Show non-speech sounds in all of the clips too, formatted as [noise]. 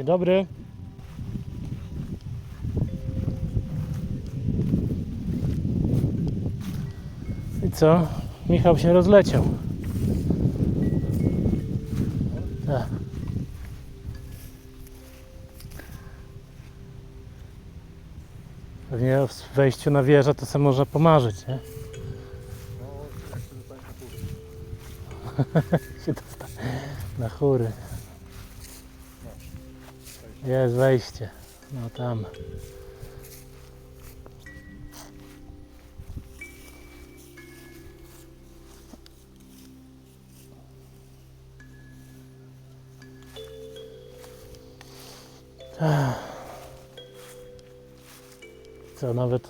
Dzień dobry. I co? Michał się rozleciał. Pewnie w wejściu na wieżę to sobie można pomarzyć, nie? [laughs] się dosta na chóry. Jest wejście. No tam. Co, nawet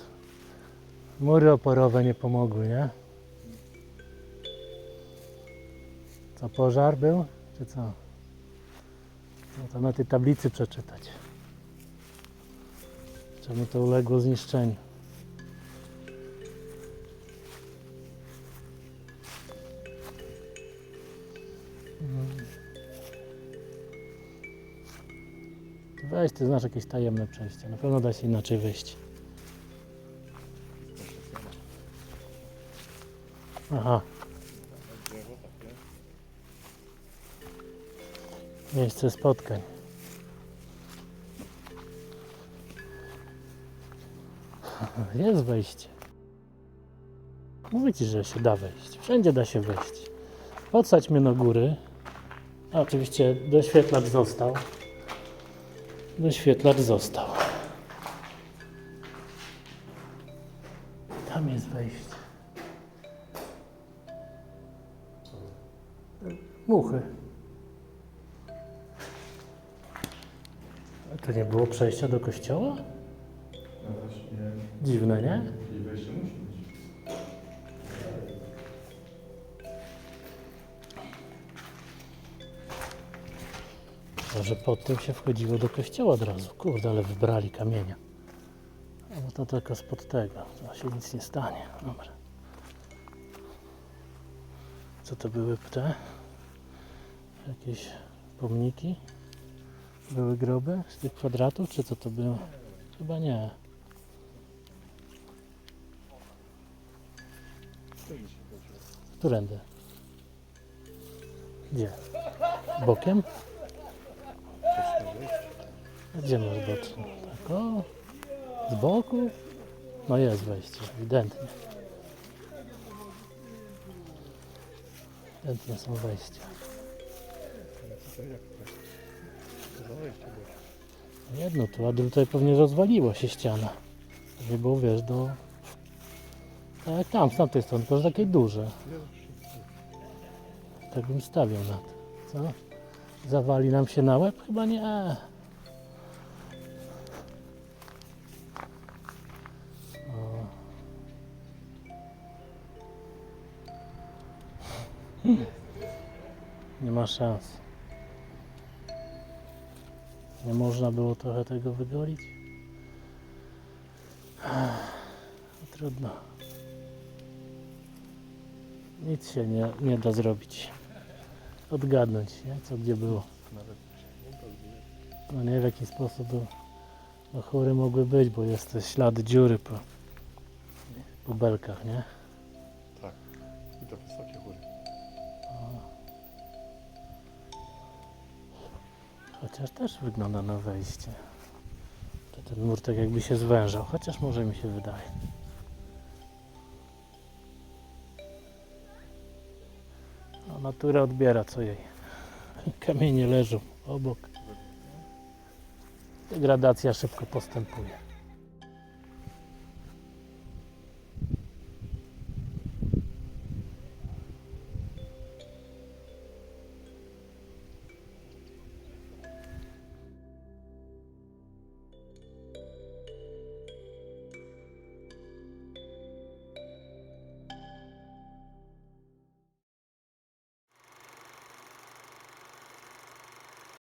mury oporowe nie pomogły, nie? Co, pożar był? Czy co? No to na tej tablicy przeczytać. Czemu to uległo zniszczeniu? Weź, ty znasz jakieś tajemne przejście. Na pewno da się inaczej wyjść. Aha, miejsce spotkań. Jest wejście. Mówię ci, że się da wejść. Wszędzie da się wejść. Podsadź mnie na góry. Oczywiście doświetlacz został. Doświetlacz został. Tam jest wejście. Muchy. To nie było przejścia do kościoła? No właśnie, Dziwne, nie? Może pod tym się wchodziło do kościoła od razu. Kurde, ale wybrali kamienia. A bo to tylko spod tego. To się nic nie stanie. Dobra. Co to były te? Jakieś pomniki? Były groby z tych kwadratów? Czy co to było? Chyba nie. Którędy? Gdzie? Bokiem? Gdzie masz boczne? Tak o, z boku? No jest wejście, ewidentnie. Ewidentnie są wejścia. Jedno tu, a tutaj pewnie rozwaliło się ściana. Nie było, wiesz, do... Tak jak tam, z tamtej strony, że takie duże. Tak bym stawiał na to. Co? Zawali nam się na łeb? Chyba nie. Nie ma szans. Nie można było trochę tego wygolić? No Trudno. Nic się nie, nie da zrobić. Odgadnąć, nie? co gdzie było. No nie w jaki sposób do, do chóry mogły być, bo jest te ślady dziury po, po belkach, nie? Tak. I to wysokie Chociaż też wygląda na wejście. To ten mur tak jakby się zwężał, chociaż może mi się wydaje. No, natura odbiera co jej. Kamienie leżą obok. Degradacja szybko postępuje.